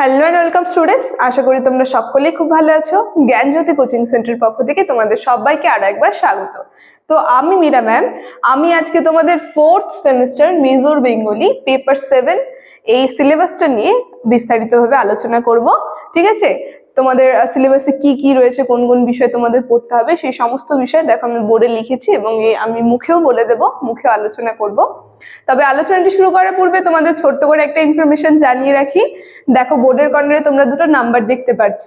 Hello and welcome students আশা করি তোমরা সকলেই খুব ভালো আছো। জ্ঞানজ্যোতি কোচিং সেন্টার পক্ষ থেকে তোমাদের সবাইকে আরও একবার স্বাগত। তো আমি মীরা ম্যাম। আমি আজকে তোমাদের fourth semester major Bengali paper seven এই সিলেবাসটা নিয়ে বিস্তারিতভাবে আলোচনা করব। ঠিক আছে? তোমাদের সিলেবাসে কি কি রয়েছে, কোন কোন বিষয় তোমাদের পড়তে হবে, সেই সমস্ত বিষয় দেখো আমি বোর্ডে লিখেছি এবং আমি মুখেও বলে দেব মুখেও আলোচনা করব। তবে আলোচনাটি শুরু করার পূর্বে তোমাদের ছোট্ট করে একটা ইনফরমেশন জানিয়ে রাখি। দেখো, বোর্ডের কর্নারে তোমরা দুটো নাম্বার দেখতে পাচ্ছ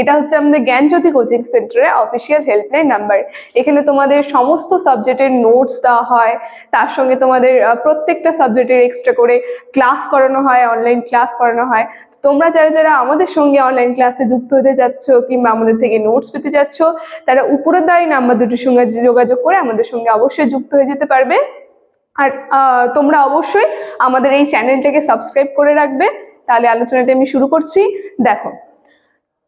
এটা হচ্ছে আমাদের জ্ঞানজ্যোতি কোচিং সেন্টারের অফিসিয়াল হেল্পলাইন নাম্বার এখানে তোমাদের সমস্ত সাবজেক্টের নোটস দেওয়া হয়। তার সঙ্গে তোমাদের প্রত্যেকটা সাবজেক্টের এক্সট্রা করে ক্লাস করানো হয় অনলাইন ক্লাস করানো হয়। তোমরা যারা যারা আমাদের সঙ্গে অনলাইন ক্লাসে যুক্ত হতে যাচ্ছ কিংবা আমাদের থেকে নোটস পেতে যাচ্ছ, তারা উপরের দায়ী নাম্বার দুটির সঙ্গে যোগাযোগ করে আমাদের সঙ্গে অবশ্যই যুক্ত হয়ে যেতে পারবে। আর তোমরা অবশ্যই আমাদের এই চ্যানেলটাকে সাবস্ক্রাইব করে রাখবে। তাহলে আলোচনাটা আমি শুরু করছি। দেখো,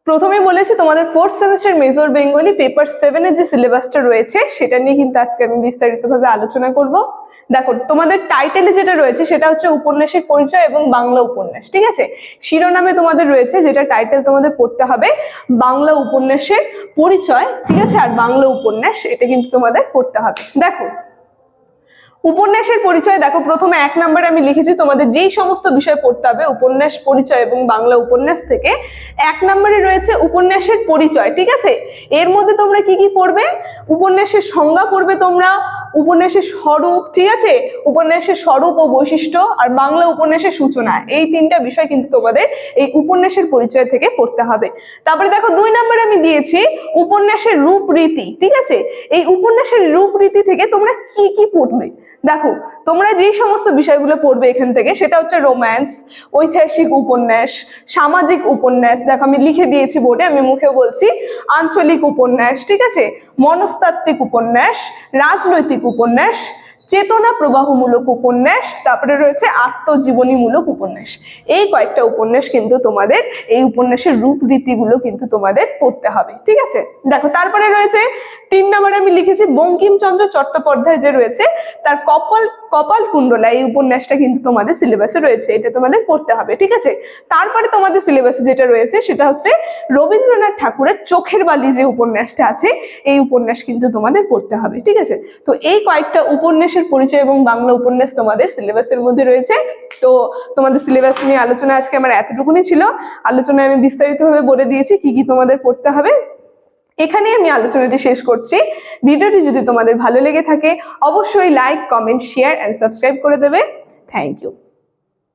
প্রথমে বলেছি তোমাদের fourth semester major Bengali paper সেভেনের যে সিলেবাসটা রয়েছে, সেটা নিয়ে কিন্তু আজকে আমি বিস্তারিতভাবে আলোচনা করব। দেখো, তোমাদের টাইটেলে যেটা রয়েছে সেটা হচ্ছে উপন্যাসের পরিচয় এবং বাংলা উপন্যাস, ঠিক আছে? শিরোনামে তোমাদের রয়েছে যেটা টাইটেল তোমাদের পড়তে হবে, বাংলা উপন্যাসের পরিচয়, ঠিক আছে? আর বাংলা উপন্যাস এটা কিন্তু তোমাদের পড়তে হবে। দেখো, উপন্যাসের পরিচয়, দেখো, প্রথমে এক নম্বরে আমি লিখেছি, তোমাদের যেই সমস্ত বিষয় পড়তে হবে, উপন্যাস পরিচয় এবং বাংলা উপন্যাস থেকে, এক নম্বরে রয়েছে উপন্যাসের পরিচয়, ঠিক আছে? এর মধ্যে তোমরা কি কি পড়বে? উপন্যাসের সংজ্ঞা পড়বে তোমরা উপন্যাসের স্বরূপ, ঠিক আছে? উপন্যাসের স্বরূপ ও বৈশিষ্ট্য আর বাংলা উপন্যাসের সূচনা, এই তিনটা বিষয় কিন্তু তোমাদের এই উপন্যাসের পরিচয় থেকে পড়তে হবে। তারপরে দেখো, দুই নম্বরে আমি দিয়েছি উপন্যাসের রূপরীতি, ঠিক আছে? এই উপন্যাসের রূপরীতি থেকে তোমরা কি কি পড়বে? দেখো, তোমরা যেই সমস্ত বিষয়গুলো পড়বে এখান থেকে, সেটা হচ্ছে রোম্যান্স, ঐতিহাসিক উপন্যাস, সামাজিক উপন্যাস, দেখো আমি লিখে দিয়েছি বোর্ডে, আমি মুখে বলছি, আঞ্চলিক উপন্যাস, ঠিক আছে? মনস্তাত্ত্বিক উপন্যাস, রাজনৈতিক উপন্যাস চেতনা প্রবাহমূলক উপন্যাস, তারপরে রয়েছে আত্মজীবনীমূলক উপন্যাস। এই কয়েকটা উপন্যাস কিন্তু তোমাদের, এই উপন্যাসের রূপরীতিগুলো কিন্তু তোমাদের পড়তে হবে, ঠিক আছে? দেখো, তারপরে রয়েছে, তিন নম্বরে আমি লিখেছি, বঙ্কিমচন্দ্র চট্টোপাধ্যায় যে রয়েছে, তার কপাল কপাল কুণ্ডলা, এই উপন্যাসটা কিন্তু তোমাদের সিলেবাসে রয়েছে, এটা তোমাদের পড়তে হবে, ঠিক আছে? তারপরে তোমাদের সিলেবাসে যেটা রয়েছে, সেটা হচ্ছে রবীন্দ্রনাথ ঠাকুরের চোখের বালি যে উপন্যাসটা আছে, এই উপন্যাস কিন্তু তোমাদের পড়তে হবে, ঠিক আছে? তো এই কয়েকটা উপন্যাসের পরিচয় এবং বাংলা উপন্যাস তোমাদের সিলেবাসের মধ্যে রয়েছে। তো তোমাদের সিলেবাস নিয়ে আলোচনা আজকে আমার এতটুকুনি ছিল। আলোচনায় আমি বিস্তারিতভাবে বলে দিয়েছি কি কি তোমাদের পড়তে হবে। এখানেই আমি আলোচনাটি শেষ করছি। ভিডিওটি যদি তোমাদের ভালো লেগে থাকে, অবশ্যই like comment share and subscribe করে দেবে। Thank you